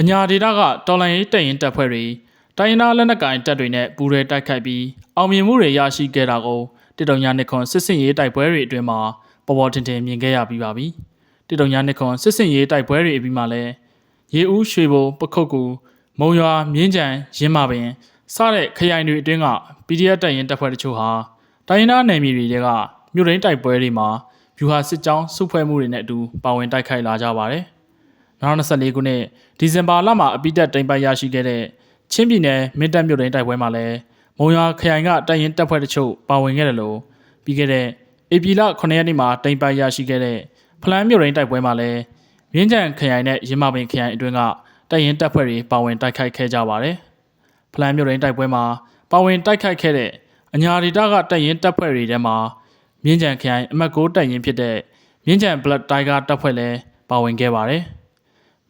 အညာဒေတာကတော်လိုင်းရေးတပ်ရင်တပ်ဖွဲ့တွေတိုင်းရင်းသားလက်နက်ကိုင်တပ်တွေနဲ့ပူးရဲတိုက်ခိုက်ပြီးအောင်မြင်မှုတွေရရှိခဲ့တာကိုတစ်တုံညာနှစ်ခွန်စစ်စင်ရေးတိုက်ပွဲတွေအတွင်းမှာပေါ်ပေါ်ထင်ထင်မြင်ခဲ့ရပြီးပါပြီတစ်တုံညာနှစ်ခွန်စစ်စင်ရေးတိုက်ပွဲတွေအပြီးမှာလည်းရေဦးရွှေဘိုပခုတ်ကူမုံရွာမြင်းကြံရင်းမာပင်စတဲ့ခရိုင်တွေအတွင်းက PDF တပ်ရင်တပ်ဖွဲ့တချို့ဟာတိုင်းရင်းသားနယ်မြေတွေကမြို့ရင်းတိုက်ပွဲတွေမှာဗျူဟာစစ်ကြောင်းစုဖွဲ့မှုတွေနဲ့အတူပါဝင်တိုက်ခိုက်လာကြပါတယ် 2024ခုနှစ်ဒီဇင်ဘာလမှာအပိတက်တိမ်ပိုက်ရရှိခဲ့တဲ့ချင်းပြည်နယ်မင်းတပ်မြို့တွင်တိုက်ပွဲမှာလည်းမုံရွာခရိုင်ကတပ်ရင်တပ်ဖွဲ့တချို့ပါဝင်ခဲ့တယ်လို့ပြီးခဲ့တဲ့ဧပြီလ9ရက်နေ့မှာတိမ်ပိုက်ရရှိခဲ့တဲ့ဖလန်းမြို့တွင်တိုက်ပွဲမှာလည်းမြင်းကြံခရိုင်နဲ့ရင်းမပင်ခရိုင်အတွင်းကတပ်ရင်တပ်ဖွဲ့တွေပါဝင်တိုက်ခိုက်ခဲ့ကြပါတယ်ဖလန်းမြို့တွင်တိုက်ပွဲမှာပါဝင်တိုက်ခိုက်ခဲ့တဲ့အညာဒေတာကတပ်ရင်တပ်ဖွဲ့တွေထဲမှာမြင်းကြံခရိုင်အမှတ်6တပ်ရင်ဖြစ်တဲ့မြင်းကြံ Black Tiger တပ်ဖွဲ့လည်းပါဝင်ခဲ့ပါတယ်။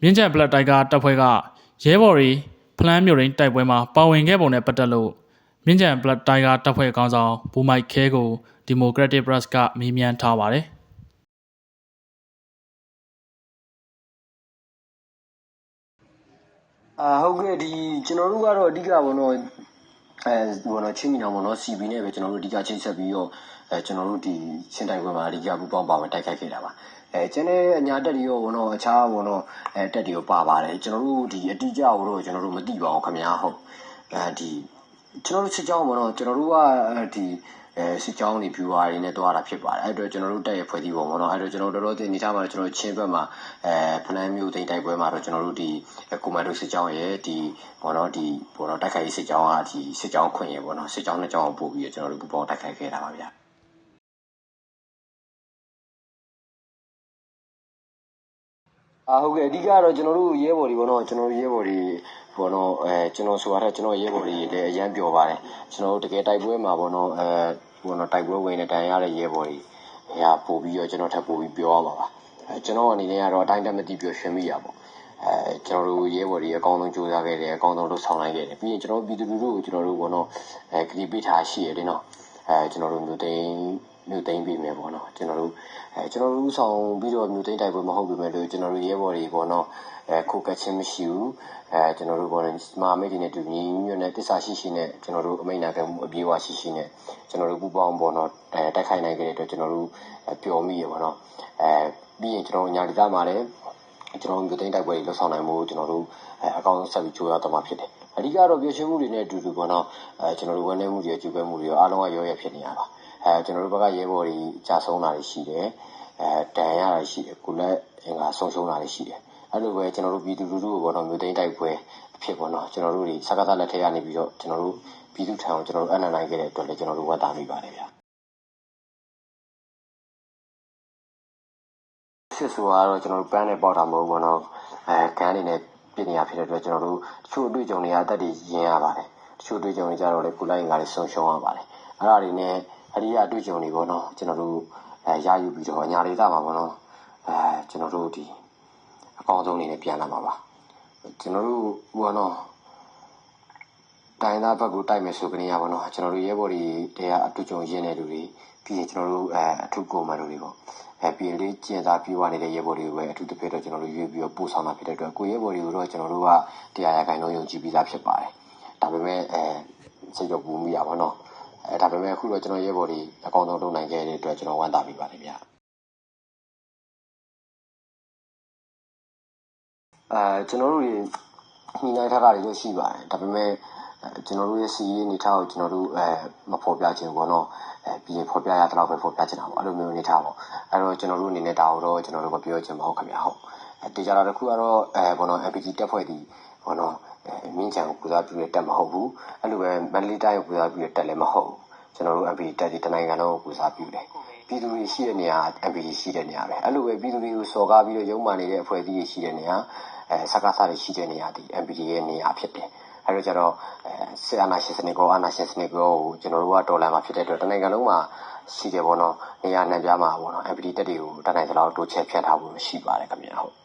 မြင်းချံဘလက်တိုက်ကတပ်ဖွဲ့ကရဲဘော်တွေဖလန်းမြို့ရင်းတိုက်ပွဲမှာပါဝင်ခဲ့ပုံနဲ့ပတ်သက်လို့မြင်းချံဘလက်တိုက်ကတပ်ဖွဲ့ခေါင်းဆောင်ဘူမိုက်ခဲကိုဒီမိုကရက်တစ်ပရက်စ်ကမေးမြန်းထားပါတယ်အာဟုတ်ကဲ့ဒီကျွန်တော်တို့ကတော့အဓိကဘောနော် အဲဘောနော်ချင်းမီနောင်ဘောနော် CB နဲ့ပဲကျွန်တော်တို့အဓိကချိတ်ဆက်ပြီးတော့အဲကျွန်တော်တို့ဒီချင်းတိုင်ပွဲမှာအဓိကပူပေါင်းပါဝင်တိုက်ခိုက်ခဲ့တာပါအဲကျန်တဲ့အညာတက်တွေရောဘောနော်အခြားဘောနော်အဲတက်တွေရောပါပါတယ်ကျွန်တော်တို့ဒီအတိအကျကိုတော့ကျွန်တော်တို့မသိပါဘူးခင်ဗျာဟုတ်အဲဒီကျွန်တော်တို့စစ်ကြောင်းဘောနော်ကျွန်တော်တို့ကဒီ အဲစစ်ကြောင်းတွေ viewer တွေနဲ့တွားတာဖြစ်ပါတယ်အဲ့တော့ကျွန်တော်တို့တက်ရဖွဲ့ပြီးပုံပေါ့နော်အဲ့တော့ကျွန်တော်တို့တော်တော်တင်နေထားမှာကျွန်တော်ချင်းဘက်မှာအဲဖလန်းမျိုးတိတ်တိုက်ပွဲမှာတော့ကျွန်တော်တို့ဒီကွန်မန်ဒိုစစ်ကြောင်းရဲ့ဒီပေါ့နော်ဒီပေါ့နော်တိုက်ခိုက်ရေးစစ်ကြောင်းကဒီစစ်ကြောင်းခွင့်ရပေါ့နော်စစ်ကြောင်းနှစ်ကြောင်းကိုပို့ပြီးတော့ကျွန်တော်တို့ပူပေါင်းတိုက်ခိုက်ခဲ့တာပါဗျာအာဟုတ်ကဲ့အဓိကတော့ကျွန်တော်တို့ရဲဘော်တွေပေါ့နော်ကျွန်တော်တို့ရဲဘော်တွေ ပေါ့နော်အဲကျွန်တော်ဆိုရတဲ့ကျွန်တော်ရဲဘော်တွေလည်းအရန်ပျော်ပါတယ်ကျွန်တော်တို့တကယ်တိုက်ပွဲမှာပေါ့နော်အဲပေါ့နော်တိုက်ပွဲဝင်တဲ့တန်ရတဲ့ရဲဘော်တွေရာပို့ပြီးတော့ကျွန်တော်ထပ်ပို့ပြီးပြောရပါပါအဲကျွန်တော်အနေနဲ့ကတော့အတိုင်းတက်မသိပျော်ရွှင်မိရပေါ့အဲကျွန်တော်တို့ရဲဘော်တွေအကောင်းဆုံးကြိုးစားခဲ့တယ်အကောင်းဆုံးလုပ်ဆောင်နိုင်ခဲ့တယ်ပြီးရင်ကျွန်တော်ပြည်သူလူထုကိုကျွန်တော်တို့ပေါ့နော်အဲကတိပေးထားရှိရတယ်နော်အဲကျွန်တော်တို့မျိုးသိန်း မျိုးသိန်းပြီးမယ်ပေါ့နော်ကျွန်တော်တို့အဲကျွန်တော်တို့ဥဆောင်ပြီးတော့မျိုးသိန်းတိုက်ပွဲမဟုတ်ပေမဲ့လို့ကျွန်တော်တို့ရဲဘော်တွေပေါ့နော်အဲခုကချင်းမရှိဘူးအဲကျွန်တော်တို့ပေါ့နော်မာမိတ်တွေနဲ့တူညီညွတ်တဲ့တစ္ဆာရှိရှိနဲ့ကျွန်တော်တို့အမိန့်နာခံမှုအပြေးအဝရှိရှိနဲ့ကျွန်တော်တို့ပူပေါင်းပေါ့နော်အဲတိုက်ခိုက်နိုင်ခဲ့တဲ့အတွက်ကျွန်တော်တို့ပျော်မိရပေါ့နော်အဲပြီးရင်ကျွန်တော်ညာဒေသမှာလည်းကျွန်တော်တို့တိုင်းတိုက်ပွဲတွေလှုပ်ဆောင်နိုင်မှုကျွန်တော်တို့အဲအကောင့်ဆက်ပြီးကြိုးစားတော့မှာဖြစ်တယ်အဓိကတော့ပြည့်စုံမှုတွေနဲ့အတူတူပေါ့နော်အဲကျွန်တော်တို့ဝန်ထမ်းမှုတွေကျူးပဲမှုတွေရောအားလုံးကရောရဖြစ်နေရပါ အဲကျွန်တော်တို့ဘက်ကရဲဘော်တွေကြာဆုံးတာတွေရှိတယ်အဲတန်ရတာရှိတယ်ကိုလည်းအင်္ဂါဆုံးရှုံးတာတွေရှိတယ်အဲ့လိုပဲကျွန်တော်တို့ပြည်သူလူထုကိုပေါ့နော်မြို့သိမ်းတိုက်ပွဲအဖြစ်ပေါ့နော်ကျွန်တော်တို့တွေစကားသလက်ထက်ရနေပြီးတော့ကျွန်တော်တို့ပြည်သူထံကိုကျွန်တော်တို့အနန္တနိုင်ခဲ့တဲ့အတွက်လည်းကျွန်တော်တို့ဝတ်သားမိပါတယ်ဗျာစစ်ဆိုကတော့ကျွန်တော်တို့ပန်းနဲ့ပေါက်တာမဟုတ်ဘူးပေါ့နော်အဲကန်းနေနဲ့ပြည်နေရဖြစ်တဲ့အတွက်ကျွန်တော်တို့တချို့အတွေ့အကြုံတွေအသက်တွေရင်းရပါတယ်တချို့အတွေ့အကြုံတွေကြတော့လေကုလိုက်ငါတွေဆုံးရှုံးရပါတယ်အဲ့ဒါတွေနဲ့ အရိယာအတွေ့အကြုံတွေပေါ့နော်ကျွန်တော်တို့အဲရယူပြီးတော့ညာဒေသမှာပေါ့နော်အဲကျွန်တော်တို့ဒီအကောင်းဆုံးအနေနဲ့ပြန်လာမှာပါကျွန်တော်တို့ဟိုကတော့တိုင်းသားဘက်ကိုတိုက်မယ်ဆိုကနေရပါတော့ကျွန်တော်တို့ရဲဘော်တွေတဲကအတူကြုံရင်းတဲ့လူတွေပြီးရင်ကျွန်တော်တို့အဲအထုကိုမှန်လူတွေပေါ့အဲပြီးရင်လေးကျင်စားပြေးဝနေတဲ့ရဲဘော်တွေကိုပဲအထူးသဖြင့်တော့ကျွန်တော်တို့ရွေးပြီးတော့ပို့ဆောင်တာဖြစ်တဲ့အတွက်ကိုရဲဘော်တွေကိုတော့ကျွန်တော်တို့ကတရားရခိုင်လုံးယုံကြည်ပြီးသားဖြစ်ပါတယ်ဒါပေမဲ့အဲစိတ်တော့ပူမိရပါတော့ အဲဒါပေမဲ့အခုတော့ကျွန်တော်ရဲဘော်တွေအကောင်းဆုံးလုပ်နိုင်ခဲ့တဲ့အတွက်ကျွန်တော်ဝမ်းသာမိပါတယ်ဗျာအဲကျွန်တော်တို့တွေညှိနှိုင်းထားတာတွေလည်းရှိပါတယ်ဒါပေမဲ့ကျွန်တော်တို့ရဲ့စီးရေးအနေထားကိုကျွန်တော်တို့အဲမဖော်ပြခြင်းပေါ့နော်အဲပြီးရင်ဖော်ပြရတဲ့လောက်ပဲဖော်ပြချင်တာပေါ့အဲ့လိုမျိုးအနေထားပေါ့အဲ့တော့ကျွန်တော်တို့အနေနဲ့ဒါတော့ကျွန်တော်တို့မပြောချင်ပါဘူးခင်ဗျာဟုတ်အဲတေချာတာတစ်ခုကတော့အဲဘောနော် MPG တက်ဖွဲ့ဒီဘောနော်အဲ မြင်းချံကိုပူဇော်ပြုတဲ့တက်မဟုတ်ဘူးအဲ့လိုပဲမန္တလေးတိုင်းကိုပူဇော်ပြုတဲ့တက်လည်းမဟုတ်ဘူးကျွန်တော်တို့ MPG တက်ဒီတနိုင်ငံလုံးကိုပူဇော်ပြုတယ်ပြည်သူတွေရှိတဲ့နေရာ MPG ရှိတဲ့နေရာပဲအဲ့လိုပဲပြည်သူတွေကိုစော်ကားပြီးတော့ရုံမှနေတဲ့အဖွဲ့အစည်းတွေရှိတဲ့နေရာအဲစကားစားတွေရှိတဲ့နေရာဒီ MPG ရဲ့နေရာဖြစ်တယ်အဲ့တော့ကျတော့အဲဆီအာနာရှင်စနစ်ကောအာနာရှင်စနစ်ကောကိုကျွန်တော်တို့ကဒေါ်လာမှာဖြစ်တဲ့အတွက်တနိုင်ငံလုံးမှာရှိတယ်ပေါ့နော်နေရာနှံပြားမှာပေါ့နော် MPD တက်တွေကိုတနိုင်စလောက်တိုးချဲ့ဖြန့်ထားဖို့ရှိပါတယ်ခင်ဗျာဟုတ်